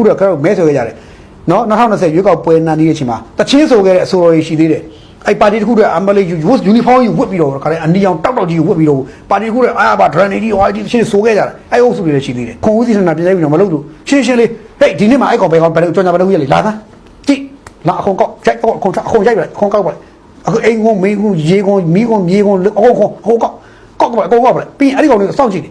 ခုတော့ကတော့မဲဆိုခဲ့ကြတယ်နော်2020ရွေးကောက်ပွဲနာနေတဲ့အချိန်မှာတချင်းဆိုခဲ့တဲ့အဆိုတော်ကြီးရှိသေးတယ်အဲ့ပါတီတစ်ခုတည်းအမလေးယူယူနီဖောင်းကြီးဝတ်ပြီးတော့ခါတဲ့အနီအောင်တောက်တောက်ကြီးဝတ်ပြီးတော့ပါတီတစ်ခုတည်းအာဘာဒရန်နေကြီးဟိုအတီတချင်းဆိုခဲ့ကြတယ်အဲ့အုပ်စုတွေလည်းရှိသေးတယ်ခွန်ဦးစီထနာပြလိုက်ပြီးတော့မလုပ်လို့ရှင်းရှင်းလေးဟေးဒီနေ့မှာအဲ့ကောင်ဘယ်ကောင်ဘယ်ကြောင်ညာဘယ်လိုကြီးလေလာသားကြည့်လာအခုကောက်ကြိုက်အခုအခုရိုက်လိုက်အခုကောက်ပါအခုအိမ်ကုန်းမင်းကုန်းရေကုန်းမီးကုန်းမြေကုန်းအခုခုအခုကောက်ကောက်ပါကောက်ပါပြီးအဲ့ဒီကောင်တွေစောင့်ကြည့်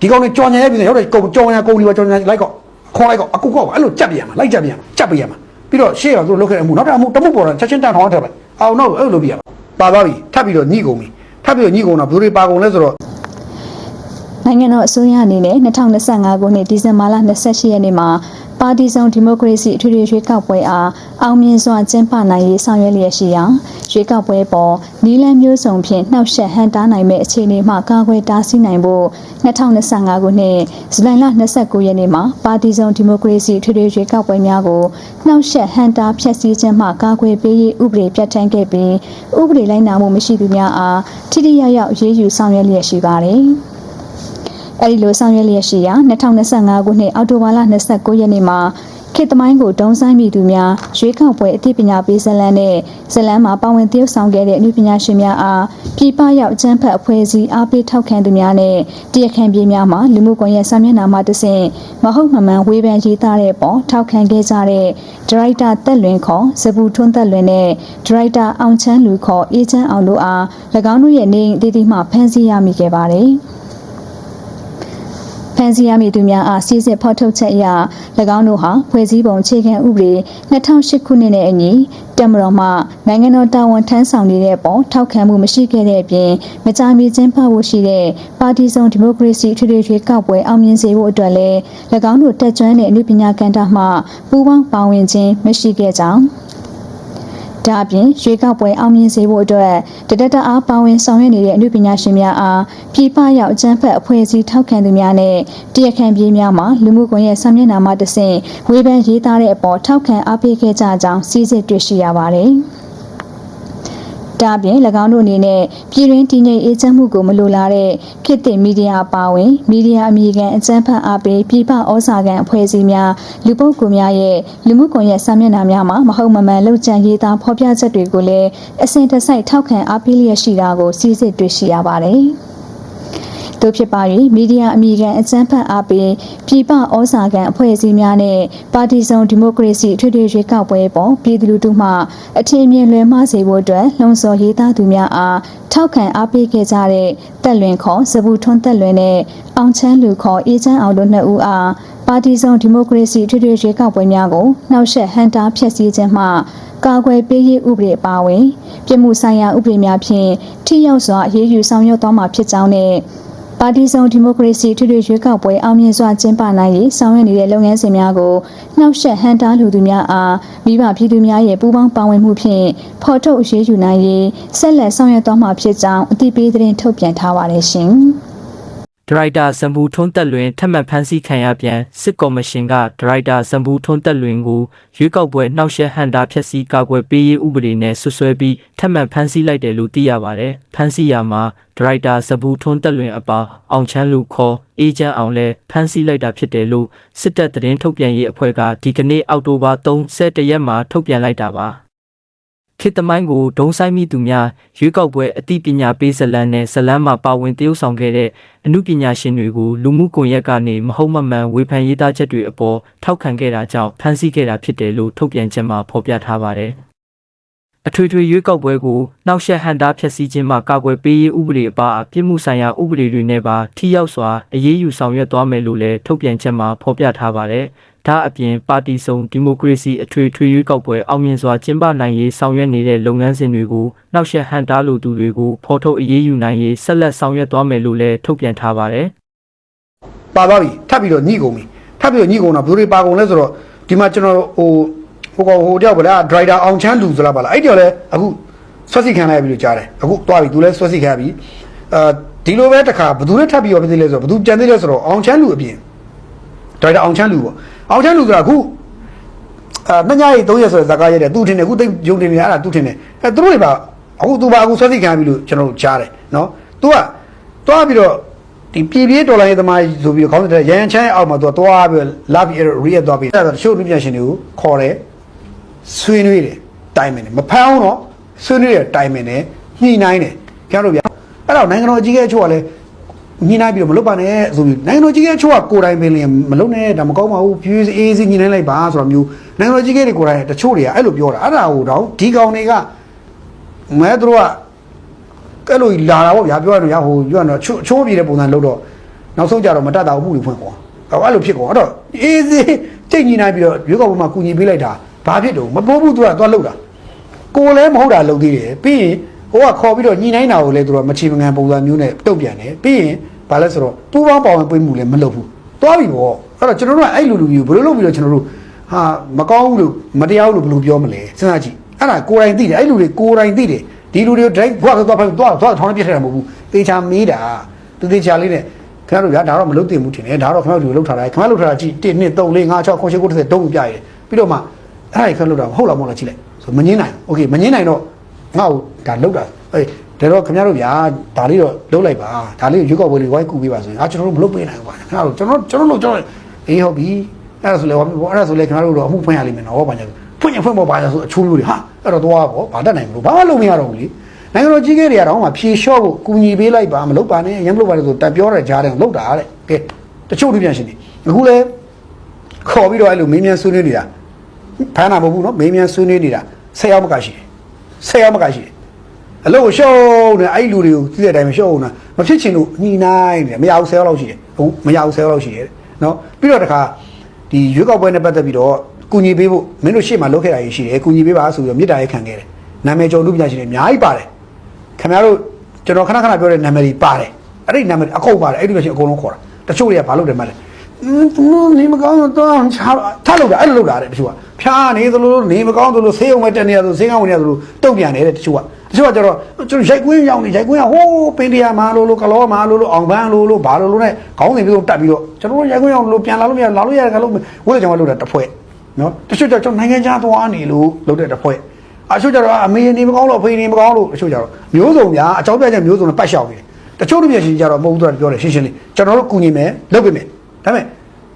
ဒီကောင်တွေကြောင်ညာရိုက်ပြီးတော့ရောက်တယ်ကုန်းကြောင်ညာကုန်းဒီပါကြောင်ညာလိုက်ကောက် ခေါ်လိုက်ကောအခုကောက်အဲ့လိုကြက်ပြရမှာလိုက်ကြက်ပြရမှာကြက်ပြရမှာပြီးတော့ရှေ့ကသူလုတ်ခဲ့တဲ့အမှုနောက်တစ်အမှုတမှုပေါ်တာချက်ချင်းတန်ထောင်းထည့်လိုက်အောင်တော့အဲ့လိုပြရမှာပါသွားပြီထပ်ပြီးတော့ညှိကုန်ပြီထပ်ပြီးတော့ညှိကုန်တော့ဘယ်လိုတွေပါကုန်လဲဆိုတော့ နိုင်ငံတော်အစိုးရအနေနဲ့2025ခုနှစ်ဒီဇင်ဘာလ28ရက်နေ့မှာပါတီစုံဒီမိုကရေစီအထွေထွေရွေးကောက်ပွဲအားအောင်မြင်စွာကျင်းပနိုင်ရေးဆောင်ရွက်လျက်ရှိရာရွေးကောက်ပွဲပေါ်နီလန်းမျိုးစုံဖြင့်နှောက်ယှက်ဟန်တားနိုင်မဲ့အခြေအနေမှကာကွယ်တားဆီးနိုင်ဖို့2025ခုနှစ်ဇူလိုင်လ29ရက်နေ့မှာပါတီစုံဒီမိုကရေစီအထွေထွေရွေးကောက်ပွဲများကိုနှောက်ယှက်ဟန်တားဖျက်ဆီးခြင်းမှကာကွယ်ပေးရေးဥပဒေပြဋ္ဌာန်းခဲ့ပြီးဥပဒေလိုက်နာမှုမရှိသူများအားထိထိရောက်ရောက်အရေးယူဆောင်ရွက်လျက်ရှိပါတယ်။ အဲဒီလိုဆောင်ရွက်လျက်ရှိရာ2025ခုနှစ်အောက်တိုဘာလ29ရက်နေ့မှာခေတ်သမိုင်းကိုဒုံဆိုင်မိသူများရွေးကောက်ပွဲအသိပညာပေးဇလန်းနဲ့ဇလန်းမှာပါဝင်သရုပ်ဆောင်ခဲ့တဲ့အမှုပညာရှင်များအားပြည်ပရောက်အကျန်းဖက်အဖွဲ့အစည်းအားပေးထောက်ခံသူများနဲ့တရားခံပြည်များမှာလူမှုကွန်ရက်စာမျက်နှာမှာတဆင့်မဟုတ်မမှန်ဝေဖန်ရေးသားတဲ့ပေါ်ထောက်ခံခဲ့ကြတဲ့ဒရိုက်တာတက်လွင်ခေါ်ဇပူထွန်းတက်လွင်နဲ့ဒရိုက်တာအောင်ချမ်းလူခေါ်အေးချမ်းအောင်တို့အား၎င်းတို့ရဲ့နေအိမ်အသီးသီးမှဖမ်းဆီးရမိခဲ့ပါတယ်။ ဖန်စီရမည်သူများအားစီစစ်ဖော်ထုတ်ချက်အရ၎င်းတို့ဟာဖွဲ့စည်းပုံအခြေခံဥပဒေ2008ခုနှစ်နဲ့အညီတက်မတော်မှနိုင်ငံတော်တာဝန်ထမ်းဆောင်နေတဲ့ပေါ်ထောက်ခံမှုမရှိခဲ့တဲ့အပြင်မကြာမီကျင်းပဖို့ရှိတဲ့ပါတီစုံဒီမိုကရေစီထွေထွေရွေးကောက်ပွဲအောင်မြင်စေဖို့အတွက်လည်း၎င်းတို့တက်ကြွတဲ့အမှုပညာကဏ္ဍမှပူးပေါင်းပါဝင်ခြင်းမရှိခဲ့ကြောင်း ဒါအပြင်ရွေးကောက်ပွဲအောင်မြင်စေဖို့အတွက်တဒတအားပါဝင်ဆောင်ရွက်နေတဲ့အမှုပညာရှင်များအားပြည်ပရောက်အကြမ်းဖက်အဖွဲ့အစည်းထောက်ခံသူများနဲ့တရားခံပြေးများမှလူမှုကွန်ရက်ဆာမျက်နှာမှာတဆင့်ဝေဖန်ရေးသားတဲ့အပေါ်ထောက်ခံအားပေးခဲ့ကြကြောင်းစီစစ်တွေ့ရှိရပါတယ်။ ဒါအပြင်၎င်းတို့အနေနဲ့ပြည်တွင်းတည်ငြိမ်အေးချမ်းမှုကိုမလိုလားတဲ့ခေတ်သစ်မီဒီယာအပါအဝင်မီဒီယာအမည်ခံအကြမ်းဖက်အားပေးပြည်ပဩဇာခံအဖွဲ့အစည်းများလူပုဂ္ဂိုလ်များရဲ့လူမှုကွန်ရက်စာမျက်နှာများမှာမဟုတ်မမှန်လှုပ်ကြံရေးသားဖော်ပြချက်တွေကိုလည်းအစဉ်တစိုက်ထောက်ခံအားပေးလျက်ရှိတာကိုစီစစ်တွေ့ရှိရပါတယ်။ တို့ဖြစ်ပါ၍မီဒီယာအမိခံအကြမ်းဖက်အားပေးပြည်ပဩဇာခံအဖွဲ့အစည်းများနဲ့ပါတီစုံဒီမိုကရေစီထွေထွေရွေးကောက်ပွဲပေါ်ပြည်သူလူထုမှအထင်မြင်လွယ်မှားစေဖို့အတွက်လှုံ့ဆော်ရေးသားသူများအားထောက်ခံအားပေးခဲ့ကြတဲ့တက်လွင်ခေါ်စပူထွန်းတက်လွင်နဲ့အောင်ချမ်းလူခေါ်အေးချမ်းအောင်တို့နှစ်ဦးအားပါတီစုံဒီမိုကရေစီထွေထွေရွေးကောက်ပွဲများကိုနှောက်ယှက်ဟန်တာဖျက်ဆီးခြင်းမှကာကွယ်ပေးရေးဥပဒေအပါအဝင် ပြည်မှုဆိုင်ရာဥပဒေများဖြင့်ထိရောက်စွာအရေးယူဆောင်ရွက်သွားမှာဖြစ်ကြောင်းနဲ့ ပါတီစုံဒီမိုကရေစီထွေထွေရွေးကောက်ပွဲအောင်မြင်စွာကျင်းပနိုင်ရေးဆောင်ရွက်နေတဲ့လုပ်ငန်းစဉ်များကိုနှောက်ယှက်ဟန်တားလူသူများအားမိဘပြည်သူများရဲ့ပူးပေါင်းပါဝင်မှုဖြင့်ဖော်ထုတ်အရေးယူနိုင်ရေးဆက်လက်ဆောင်ရွက်သွားမှာဖြစ်ကြောင်းအသိပေးသတင်းထုတ်ပြန်ထားပါတယ်ရှင်။ ဒရိုက်တာစံဘူးထွန်းတက်လွင်ထပ်မံဖမ်းဆီးခံရပြန်စစ်ကော်မရှင်ကဒရိုက်တာစံဘူးထွန်းတက်လွင်ကိုရွေးကောက်ပွဲနှောက်ယှက်ဟန်တာဖျက်ဆီးကာကွယ်ပေးရေးဥပဒေနဲ့ဆွဆွဲပြီးထပ်မံဖမ်းဆီးလိုက်တယ်လို့သိရပါတယ်။ဖမ်းဆီးရမှာဒရိုက်တာစံဘူးထွန်းတက်လွင်အပါအောင်ချမ်းလူခေါ်အေဂျင့်အောင်လဲဖမ်းဆီးလိုက်တာဖြစ်တယ်လို့စစ်တပ်သတင်းထုတ်ပြန်ရေးအဖွဲ့ကဒီကနေ့အောက်တိုဘာ31ရက်မှာထုတ်ပြန်လိုက်တာပါ။ ခေတ်သမိုင်းကိုဒုံဆိုင်မိသူများရွေးကောက်ပွဲအသိပညာပေးဇလန်းနဲ့ဇလန်းမှာပါဝင်တရုပ်ဆောင်ခဲ့တဲ့အမှုပညာရှင်တွေကိုလူမှုကွန်ရက်ကနေမဟုတ်မမှန်ဝေဖန်ရေးသားချက်တွေအပေါ်ထောက်ခံခဲ့တာကြောင့်ဖမ်းဆီးခဲ့တာဖြစ်တယ်လို့ထုတ်ပြန်ချက်မှာဖော်ပြထားပါတယ်။အထွေထွေရွေးကောက်ပွဲကိုနှောက်ယှက်ဟန်တာဖျက်ဆီးခြင်းမှကာကွယ်ပေးရေးဥပဒေအပါအပြစ်မှုဆိုင်ရာဥပဒေတွေနဲ့ပါထိရောက်စွာအရေးယူဆောင်ရွက်သွားမယ်လို့လည်းထုတ်ပြန်ချက်မှာဖော်ပြထားပါတယ်။ ဒါအပြင်ပါတီစုံဒီမိုကရေစီအထွေထွေရွေးကောက်ပွဲအောင်မြင်စွာကျင်းပနိုင်ရေးဆောင်ရွက်နေတဲ့လုပ်ငန်းစဉ်တွေကိုနှောက်ယှက်ဟန်တာလိုသူတွေကိုဖော်ထုတ်အရေးယူနိုင်ရေးဆက်လက်ဆောင်ရွက်သွားမယ်လို့လည်းထုတ်ပြန်ထားပါတယ်။ပါသွားပြီထပ်ပြီးတော့ညှိကုန်ပြီထပ်ပြီးတော့ညှိကုန်တာဘယ်လိုတွေပါကုန်လဲဆိုတော့ဒီမှာကျွန်တော်ဟိုဟိုကောင်ဟိုတယောက်ဗလားဒရိုက်တာအောင်ချမ်းလူဆိုလားပါလားအဲ့တယောက်လဲအခုဆွတ်စီခံလိုက်ပြီလို့ကြားတယ်အခုသွားပြီသူလဲဆွတ်စီခံပြီအာဒီလိုပဲတခါဘယ်သူလဲထပ်ပြီးတော့ပြည်သေးလဲဆိုတော့ဘယ်သူကြံသေးလဲဆိုတော့အောင်ချမ်းလူအပြင် ဒရိုက်တာအောင်ချမ်းလူပေါ့အောင်ချမ်းလူဆိုတာအခုအာနှစ်ညရေး3ရက်ဆိုတဲ့ဇာကားရိုက်တယ်သူထင်တယ်အခုသိယုံတင်နေတာအဲ့ဒါသူထင်တယ်အဲသူတို့တွေပါအခုသူပါအခုဆွတ်စီခံပြီလို့ကျွန်တော်တို့ကြားတယ်နော်သူကသွားပြီးတော့ဒီပြည်ပြေးဒေါ်လာရေးသမားဆိုပြီးခေါင်းစဉ်တဲ့ရန်ချမ်းရဲ့အောက်မှာသူကသွားပြီးလာပြီးရီရက်သွားပြီးအဲ့ဒါရှုပ်လူပြန်ရှင်တွေကိုခေါ်တယ်ဆွေးနွေးတယ်တိုင်မင်တယ်မဖမ်းအောင်တော့ဆွေးနွေးတယ်တိုင်မင်တယ်ညှိနှိုင်းတယ်ခင်ဗျားတို့ဗျာအဲ့တော့နိုင်ငံတော်အကြီးအကဲအချို့ကလည်း ညှိနှိုင်းပြီးတော့မလုပ်ပါနဲ့ဆိုပြီးနိုင်ငံတော်အကြီးအကဲအချို့ကကိုယ်တိုင်ပင်လျင်မလုပ်နဲ့ဒါမကောင်းပါဘူးဖြည်းဖြည်းအေးစီညှိနှိုင်းလိုက်ပါဆိုတော့မျိုးနိုင်ငံတော်အကြီးအကဲတွေကိုယ်တိုင်တချို့တွေကအဲ့လိုပြောတာအဲ့ဒါဟိုတော့ဒီကောင်တွေကမဲသူတို့ကအဲ့လိုလာတာပေါ့ဗျာပြောရတော့ရဟိုပြောရတော့ချိုးချိုးပြေတဲ့ပုံစံလို့တော့နောက်ဆုံးကြတော့မတတ်တာဘူးမှုတွေဖွင့်ကွာအဲ့လိုဖြစ်ကွာအဲ့တော့အေးစေးတိတ်ညီနိုင်ပြီးတော့ရွေးကောက်ပွဲမှာကူညီပေးလိုက်တာဘာဖြစ်တော့မပိုးဘူးသူကသွားလှုပ်တာကိုယ်လည်းမဟုတ်တာလှုပ်သေးတယ်ပြီးရင် ဟိုကခေါ်ပြီးတော့ညီနိုင်တာကိုလည်းသူကမချေမငံပုံစံမျိုးနဲ့တုတ်ပြန်တယ်ပြီးရင်ဘာလဲဆိုတော့ပူပေါင်းပါဝင်ပေးမှုလည်းမလုပ်ဘူးသွားပြီပေါ့အဲ့တော့ကျွန်တော်တို့ကအဲ့လူလူမျိုးဘယ်လိုလုပ်ပြီးတော့ကျွန်တော်တို့ဟာမကောင်းဘူးလို့မတရားဘူးလို့ဘယ်လိုပြောမလဲစဉ်းစားကြည့်အဲ့ဒါကိုယ်တိုင်သိတယ်အဲ့လူတွေကိုယ်တိုင်သိတယ်ဒီလူတွေ direct ဘွားတော့ဖိုင်တော့တော့ထောင်းပြစ်ထတာမဟုတ်ဘူးတေချာမေးတာသူတေချာလေးနဲ့ခင်ဗျားတို့ဗျာဒါတော့မလုပ်တင်ဘူးထင်တယ်ဒါတော့ခင်ဗျားတို့လှုပ်ထားတာခင်ဗျားလှုပ်ထားတာကြည့်1 2 3 4 5 6 9 10 9 10တုံးပြရတယ်ပြီးတော့မှအဲ့ဒါကြီးခင်ဗျားလှုပ်တာဟုတ်လားမဟုတ်လားကြည့်လိုက်ဆိုမငင်းနိုင်โอเคမငင်းနိုင်တော့ ငါ့ကိုဒါလှုပ်တာအေးဒါတော့ခင်ဗျားတို့ဗျာဒါလေးတော့လှုပ်လိုက်ပါဒါလေးကိုရွေးကောက်ပွဲလေးဝိုင်းကူပေးပါဆိုရင်အာကျွန်တော်တို့မလုပ်ပေးနိုင်ဘူးပါခင်ဗျားတို့ကျွန်တော်ကျွန်တော်တို့ကျွန်တော်အေးဟုတ်ပြီအဲ့ဒါဆိုလေဟောအဲ့ဒါဆိုလေခင်ဗျားတို့တော့အမှုဖွင့်ရလိမ့်မယ်နော်ဘာညာဖွင့်ရင်ဖွင့်ပေါ်ပါဆိုအချိုးမျိုးတွေဟာအဲ့တော့သွားပေါ့ဘာတတ်နိုင်ဘူးဘာမှလုပ်မရတော့ဘူးလေနိုင်ငံတော်ကြီးကဲတွေကတော့မှဖြေလျှော့ဖို့ကူညီပေးလိုက်ပါမလုပ်ပါနဲ့ရမ်းမလုပ်ပါနဲ့ဆိုတက်ပြောတဲ့ကြားတယ်လုပ်တာတဲ့ကဲတချို့လူပြန်ရှင်နေအခုလေခေါ်ပြီးတော့အဲ့လိုမင်းမြန်ဆွေးနွေးနေတာဖမ်းတာမဟုတ်ဘူးနော်မင်းမြန်ဆွေးနွေးနေတာ၁၀ယောက်မကရှိတယ် ၁၀ယောက်မကရှိတယ်အလုပ်ကိုရှုံးနေအဲ့လူတွေကိုကြည့်တဲ့အတိုင်းမရှုံးဘူးနော်မဖြစ်ချင်လို့ညှိနှိုင်းနေတယ်မရဘူး၁၀ယောက်လောက်ရှိတယ်ဟုတ်မရဘူး၁၀ယောက်လောက်ရှိတယ်နော်ပြီးတော့တခါဒီရွေးကောက်ပွဲနဲ့ပတ်သက်ပြီးတော့ကူညီပေးဖို့မင်းတို့ရှေ့မှာလုပ်ခဲ့တာကြီးရှိတယ်ကူညီပေးပါဆိုပြီးတော့မြစ်တာရေးခံခဲ့တယ်နာမည်ကျော်လူပညာရှင်တွေအများကြီးပါတယ်ခင်ဗျားတို့ကျွန်တော်ခဏခဏပြောတဲ့နာမည်တွေပါတယ်အဲ့ဒီနာမည်အကုန်ပါတယ်အဲ့ဒီလိုရှိရင်အကုန်လုံးခေါ်တာတချို့တွေကဘာလုပ်တယ်မလဲအင်း သူနေမကောင်းတော့ချာထားလို့တာအဲ့လိုလုပ်တာတဲ့တချို့ကဖျားနေသလိုနေမကောင်းသလိုဆေးုံမဲ့တက်နေရသလိုဆေးကောင်းဝင်နေရသလိုတုတ်ပြန်နေတဲ့တချို့ကတချို့ကကျတော့ကျွန်တော်ရိုက်ကွင်းရောက်နေရိုက်ကွင်းကဟိုးပင်တရားမှာလို့လို့ကလောမှာလို့လို့အောင်ပန်းလို့လို့ဘာလို့လို့နဲ့ခေါင်းစဉ်ပြီးတော့တက်ပြီးတော့ကျွန်တော်ရိုက်ကွင်းရောက်လို့ပြန်လာလို့မရလာလို့ရတယ်ကလို့ဝိလေကြောင့်လုပ်တာတစ်ဖွဲ့နော်တချို့ကျကျွန်တော်နိုင်ငံခြားသွားနေလို့လုပ်တဲ့တစ်ဖွဲ့အချို့ကျတော့အမေနေမကောင်းလို့အဖေနေမကောင်းလို့အချို့ကျတော့မျိုးစုံများအကြောင်းပြချက်မျိုးစုံနဲ့ပတ်လျှောက်နေတယ်တချို့လူပြရှင်ကျတော့မဟုတ်ဘူးသူကပြောတယ်ရှင်းရှင်းလေးကျွန်တော်တို့ကူညီမယ်လုပ်ပေးမယ် ဒါပေမဲ့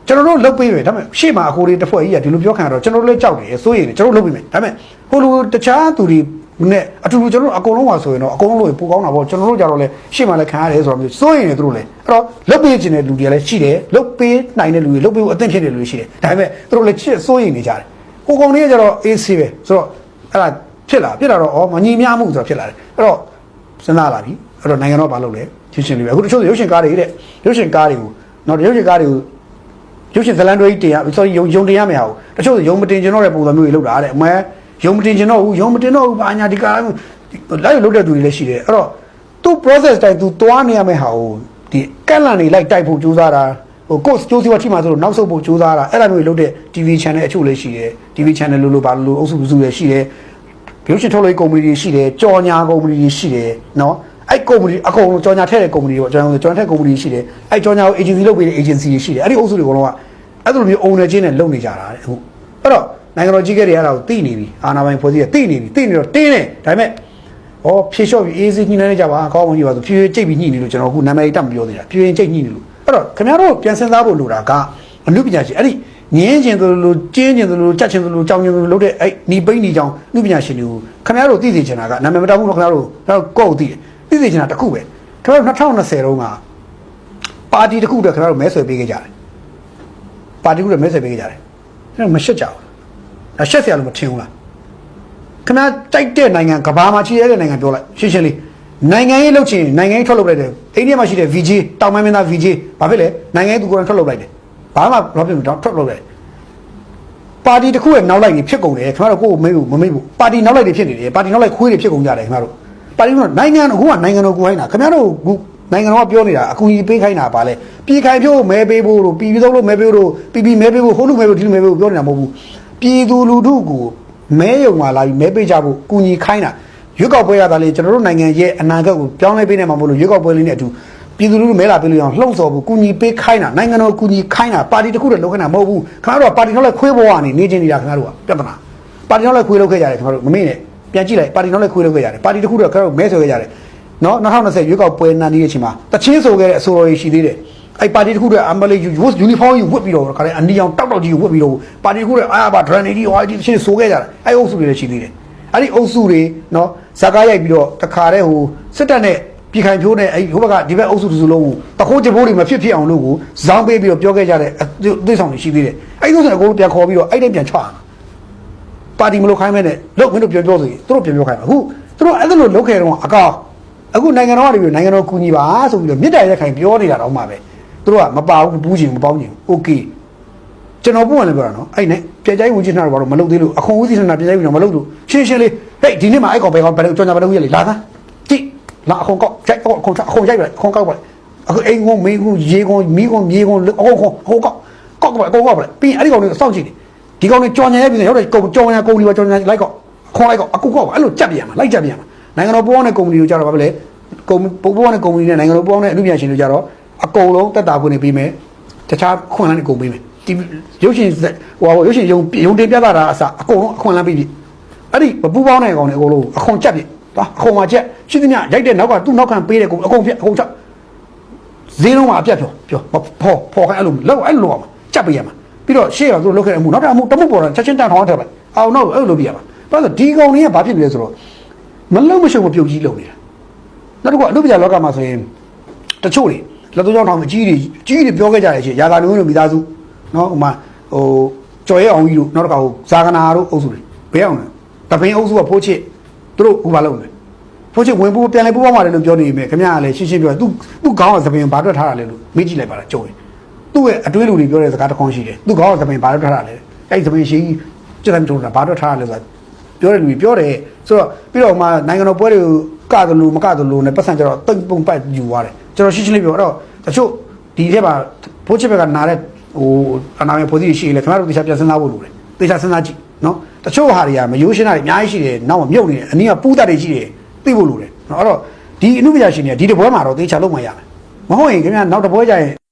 ကျွန်တော်တို့လုပ်ပေးမယ်ဒါပေမဲ့ရှေ့မှာအကိုတွေတစ်ဖွဲ့ကြီးကဒီလိုပြောခံရတော့ကျွန်တော်တို့လည်းကြောက်တယ်စိုးရိမ်တယ်ကျွန်တော်တို့လုပ်ပေးမယ်ဒါပေမဲ့ဟိုလိုတခြားသူတွေနဲ့အတူတူကျွန်တော်တို့အကုန်လုံးပါဆိုရင်တော့အကုန်လုံးလို့ပိုကောင်းတာပေါ့ကျွန်တော်တို့ကြတော့လေရှေ့မှာလည်းခံရတယ်ဆိုတော့မျိုးစိုးရိမ်တယ်သူတို့လည်းအဲ့တော့လုပ်ပေးခြင်းတဲ့လူတွေလည်းရှိတယ်လုပ်ပေးနိုင်တဲ့လူတွေလုပ်ပေးဖို့အသင့်ဖြစ်တဲ့လူတွေရှိတယ်ဒါပေမဲ့သူတို့လည်းချစ်စိုးရိမ်နေကြတယ်ဟိုကောင်တွေကကျတော့အေးဆေးပဲဆိုတော့အဲ့ဒါဖြစ်လာဖြစ်လာတော့ဩမညီမျှမှုဆိုတော့ဖြစ်လာတယ်အဲ့တော့စဉ်းစားလာပြီအဲ့တော့နိုင်ငံတော်ဘာလုပ်လဲရှင်းရှင်းလေးပဲအခုတချို့ရုပ်ရှင်ကားတွေတဲ့ရုပ်ရှင်ကားတွေကို နော်ရုပ်ရှင်ကားတွေကိုရုပ်ရှင်ဇလန်တွေတင်ရ sorry ယုံယုံတင်ရမယ်ဟာကိုတချို့ယုံမတင်ကျင်တော့တဲ့ပုံစံမျိုးတွေလုပ်တာတဲ့အမဲယုံမတင်ကျင်တော့ဘူးယုံမတင်တော့ဘူးဘာညာဒီကားလိုက်လုပ်တဲ့သူတွေလည်းရှိတယ်အဲ့တော့သူ process တိုင်းသူသွားနေရမယ့်ဟာကိုဒီကက်လန်တွေလိုက်တိုက်ဖို့ကြိုးစားတာဟို course ကြိုးစီဝါထိမှဆိုလို့နောက်ဆုတ်ဖို့ကြိုးစားတာအဲ့လိုမျိုးလုပ်တဲ့ TV channel အချို့လည်းရှိတယ် TV channel လို့လို့ဘာလို့လို့အုပ်စုစုလည်းရှိတယ်ရုပ်ရှင်ထုတ်လုပ်ရေးကုမ္ပဏီတွေရှိတယ်ကြော်ညာကုမ္ပဏီတွေရှိတယ်နော် အဲ့ကုမ္ပဏီအကုန်လုံးကြော်ညာထည့်တဲ့ကုမ္ပဏီတွေပေါ့ကြော်ညာကြော်ညာထည့်ကုမ္ပဏီတွေရှိတယ်အဲ့ကြော်ညာကို agency လုပ်ပေးတဲ့ agency တွေရှိတယ်အဲ့ဒီအုပ်စုတွေအကုန်လုံးကအဲ့လိုမျိုး owner ချင်းနဲ့လုပ်နေကြတာတဲ့အခုအဲ့တော့နိုင်ငံတော်ကြီးကဲတွေအဲ့ဒါကိုသိနေပြီအာဏာပိုင်ဖွဲ့စည်းရသိနေပြီသိနေတော့တင်းနေဒါပေမဲ့ဩဖြေလျှော့ပြီး easy ညှိနှိုင်းနေကြပါအကောင်းဝင်ကြီးပါဆိုဖြည်းဖြည်းကြိတ်ပြီးညှိနေလို့ကျွန်တော်အခုနာမည်တက်မပြောသေးတာဖြည်းဖြည်းကြိတ်ညှိနေလို့အဲ့တော့ခင်ဗျားတို့ပြန်စဉ်းစားဖို့လိုတာကအမှုပညာရှင်အဲ့ဒီငင်းကျင်သလိုလိုကျင်းကျင်သလိုကြက်ကျင်သလိုကြောင်ကျင်သလိုလုပ်တဲ့အဲ့နီပိန်းနီကြောင်အမှုပညာရှင်တွေကိုခင်ဗျားတို့သိသိချင်တာကနာမည်မတောက်ဘူးတော့ခင်ဗျားတို့ခင်ဗျားတို့ကိုယ့်ကိုသိတယ် သိသိချင်တာတစ်ခုပဲခင်ဗျားတို့2020တုန်းကပါတီတစ်ခုတည်းခင်ဗျားတို့မဲဆွယ်ပေးခဲ့ကြတယ်ပါတီတစ်ခုတည်းမဲဆွယ်ပေးခဲ့ကြတယ်ခင်ဗျားတို့မရှက်ကြဘူးအရှက်ဆရာလို့မထင်ဘူးလားခင်ဗျားကြိုက်တဲ့နိုင်ငံကဘာမှာချီရတဲ့နိုင်ငံပြောလိုက်ရှင်းရှင်းလေးနိုင်ငံရေးလုပ်ချင်နိုင်ငံရေးထွက်လုပ်လိုက်တယ်အိန္ဒိယမှာရှိတဲ့ VJ တောင်ပိုင်းမင်းသား VJ ဘာဖြစ်လဲနိုင်ငံရေးသူကိုယ်တိုင်ထွက်လုပ်လိုက်တယ်ဘာမှဘာဖြစ်မလို့ထွက်လုပ်လိုက်တယ်ပါတီတစ်ခုရဲ့နောက်လိုက်တွေဖြစ်ကုန်တယ်ခင်ဗျားတို့ကိုယ်ကိုမေးဖို့မမေးဘူးပါတီနောက်လိုက်တွေဖြစ်နေတယ်ပါတီနောက်လိုက်ခွေးတွေဖြစ်ကုန်ကြတယ်ခင်ဗျားတို့ ပါတီကနိုင်ငံအခုကနိုင်ငံတော်ကိုယ်ခိုင်းတာခင်ဗျားတို့ခုနိုင်ငံတော်ကပြောနေတာအကူအညီပေးခိုင်းတာပါလဲပြည်ခိုင်ဖြိုးမဲပေးဖို့တို့ပြည်ပြည်သုံးလို့မဲပေးဖို့တို့ပြည်ပြည်မဲပေးဖို့ဟိုလူမဲပေးဖို့ဒီလူမဲပေးဖို့ပြောနေတာမဟုတ်ဘူးပြည်သူလူထုကိုမဲယုံမှာလာပြီးမဲပေးကြဖို့ကူညီခိုင်းတာရွေးကောက်ပွဲရတာလေကျွန်တော်တို့နိုင်ငံရဲ့အနာဂတ်ကိုပြောင်းလဲပေးနေမှာမဟုတ်လို့ရွေးကောက်ပွဲလေးနဲ့အတူပြည်သူလူထုမဲလာပေးလို့ရအောင်လှုံ့ဆော်ဖို့ကူညီပေးခိုင်းတာနိုင်ငံတော်ကူညီခိုင်းတာပါတီတစ်ခုတည်းလုပ်ခိုင်းတာမဟုတ်ဘူးခင်ဗျားတို့ကပါတီနောက်လိုက်ခွေးပေါ်ကနေနေချင်းနေတာခင်ဗျားတို့ကပြဿနာပါတီနောက်လိုက်ခွေးလုပ်ခဲ့ကြတယ်ခင်ဗျားတို့မမေ့နဲ့ ပြန်ကြည့်လိုက်ပါတီနောက်လိုက်ခွေးလုပ်ခဲ့ကြတယ်ပါတီတစ်ခုတည်းခင်ဗျားတို့မဲဆွဲခဲ့ကြတယ်နော်2020ရွေးကောက်ပွဲနာနေတဲ့အချိန်မှာတချင်းဆိုခဲ့တဲ့အဆိုတော်ကြီးရှိသေးတယ်အဲ့ပါတီတစ်ခုတည်းအမလေးယူယူနီဖောင်းယူဝတ်ပြီးတော့ခါတဲ့အနီအောင်တောက်တောက်ကြီးယူဝတ်ပြီးတော့ပါတီတစ်ခုတည်းအာဘာဒရန်နေဒီဟိုဒီတချင်းဆိုခဲ့ကြတာအဲ့အုပ်စုတွေလည်းရှိသေးတယ်အဲ့ဒီအုပ်စုတွေနော်ဇာကားရိုက်ပြီးတော့တခါတည်းဟိုစစ်တပ်နဲ့ပြည်ခိုင်ဖြိုးနဲ့အဲ့ဟိုဘက်ကဒီဘက်အုပ်စုတစ်စုလုံးကိုတခိုးကြဘိုးတွေမဖြစ်ဖြစ်အောင်လို့ကိုဇောင်းပေးပြီးတော့ပြောခဲ့ကြတဲ့သွေးဆောင်တွေရှိသေးတယ်အဲ့ဒီဆိုရင်အကုန်လုံးပြန်ခေါ်ပြီးတော့အဲ့ဒီပြန်ချွာ ပါတီမလို့ခိုင်းမဲ့နဲ့လို့မင်းတို့ပြောပြောဆိုရင်သူတို့ပြောပြောခိုင်းမှာအခုသူတို့အဲ့ဒါလိုလုပ်ခဲ့တော့အကောင် အခုနိုင်ငံတော်ကနေပြီးနိုင်ငံတော်ကူညီပါဆိုပြီးတော့မြစ်တိုင်ရက်ခိုင်ပြောနေတာတော့မှပဲသူတို့ကမပါဘူးဘူးချင်မပေါင်းချင်โอเคကျွန်တော်ပုံမှန်လည်းပြောတာနော်အဲ့နဲ့ပြည်ကြိုင်ဝင်ချင်တာတော့ဘာလို့မလုပ်သေးလို့အခွန်ဦးစီးနေတာပြည်ကြိုင်ဝင်တော့မလုပ်လို့ရှင်းရှင်းလေးဟဲ့ဒီနေ့မှအဲ့ကောင်ပဲကောင်ဘယ်လိုကြောင်ကြဘယ်လိုရလေလာသားကြည့်လာအခွန်ကောက်ကြိုက်အခွန်အခွန်ရိုက်ပါအခွန်ကောက်ပါအခုအိမ်ကုန်းမင်းကုန်းရေကုန်းမီးကုန်းမြေကုန်းအခွန်ခွန်အခွန်ကောက်ကောက်ပါအခွန်ကောက်ပါပြီးအဲ့ဒီကောင်လေးစောင့်ကြည့် ဒီကောင်လေးကြောင်ညာရပြီးရောက်တယ်ကောင်ကြောင်ညာကုန်လီပါကြောင်ညာလိုက်ကောက်ခွန်လိုက်ကောက်အကူကောက်အဲ့လိုကြက်ပြရမှာလိုက်ကြက်ပြရမှာနိုင်ငံတော်ပေါ်တဲ့ကုမ္ပဏီတို့ကြတော့ဘာပဲလဲကုမ္ပုပ်ပေါ်တဲ့ကုမ္ပဏီနဲ့နိုင်ငံတော်ပေါ်တဲ့အမှုပြန်ရှင်တွေကြတော့အကုန်လုံးတက်တာခွင့်နေပေးမယ်တခြားခွင့်လန်းတွေကုန်ပေးမယ်ဒီရုပ်ရှင်ဟိုဟာရုပ်ရှင်ရုံရုံတင်ပြတာအစအကုန်လုံးအခွင့်လန်းပေးပြီအဲ့ဒီပပူပေါင်းတဲ့ကောင်တွေအကုန်လုံးအခွန်ချက်ပြီသွားအခွန်မှာချက်ရှိသမျှရိုက်တဲ့နောက်ကသူ့နောက်ခံပေးတဲ့ကုန်အကုန်ပြအကုန်ချက်ဈေးလုံးမှာအပြတ်ပြောပြောဖော်ဖော်ခိုင်းအဲ့လိုလောက်အဲ့လိုအောင်ချက်ပေးရမှာ ပြီးတော့ရှေ့ကသူလုပ်ခဲ့တဲ့အမှုနောက်တစ်အမှုတမှုပေါ်တော့ချက်ချင်းတန်ထောင်းထည့်လိုက်အောင်တော့အဲ့လိုပြရမှာဘာလို့ဒီကောင်တွေကဘာဖြစ်နေလဲဆိုတော့မလုံမရှုံမပြုတ်ကြီးလုပ်နေတာနောက်တစ်ခုကအနုပညာလောကမှာဆိုရင်တချို့တွေလက်သုံးချောင်းထောင်အကြီးတွေအကြီးတွေပြောခဲ့ကြတယ်ချင်းရာသာလူမျိုးတို့မိသားစုနော်ဟိုမှာဟိုကျော်ရဲအောင်ကြီးတို့နောက်တစ်ခါဟိုဇာကနာတို့အုပ်စုတွေဘယ်အောင်လဲတပင်းအုပ်စုကဖိုးချစ်သူတို့ဟိုဘာလုပ်လဲဖိုးချစ်ဝင်ပူပြန်လဲပူပေါင်းပါတယ်လို့ပြောနေပြီခင်ဗျားကလည်းရှင်းရှင်းပြောသူသူခေါင်းကသပင်းဘာတွက်ထားတာလဲလို့မေးကြည့်လိုက်ပါလားကြုံရင် သူ့ရဲ့အတွင်းလူတွေပြောတဲ့စကားတစ်ခွန်းရှိတယ်သူခေါင်းကသပင်းဘာတွက်ထားတာလဲအဲ့ဒီသပင်းရှိစက်တမ်းထုံးတာဘာတွက်ထားတာလဲဆိုတာပြောတယ်လူကြီးပြောတယ်ဆိုတော့ပြီးတော့မှနိုင်ငံတော်ပွဲတွေကိုကသလိုမကသလိုနဲ့ပတ်စံကြတော့တိတ်ပုံပတ်ယူသွားတယ်ကျွန်တော်ရှင်းရှင်းလေးပြောတော့တချို့ဒီထဲမှာဘိုးချစ်ဘက်ကနာတဲ့ဟိုအနာရဲ့ဖိုစီရှိလေခင်ဗျားတို့တေချာပြန်စဉ်းစားဖို့လိုတယ်တေချာစဉ်းစားကြည့်နော်တချို့ဟာတွေကမယိုးရှင်းတာတွေအများကြီးရှိတယ်နောက်မှမြုပ်နေတယ်အနည်းကပူးတတ်တွေရှိတယ်သိဖို့လိုတယ်နော်အဲ့တော့ဒီအမှုပညာရှင်တွေကဒီတစ်ပွဲမှာတော့တေချာလုပ်မှရမယ်မဟုတ်ရင်ခင်ဗျားနောက်တစ်ပွဲကျရင်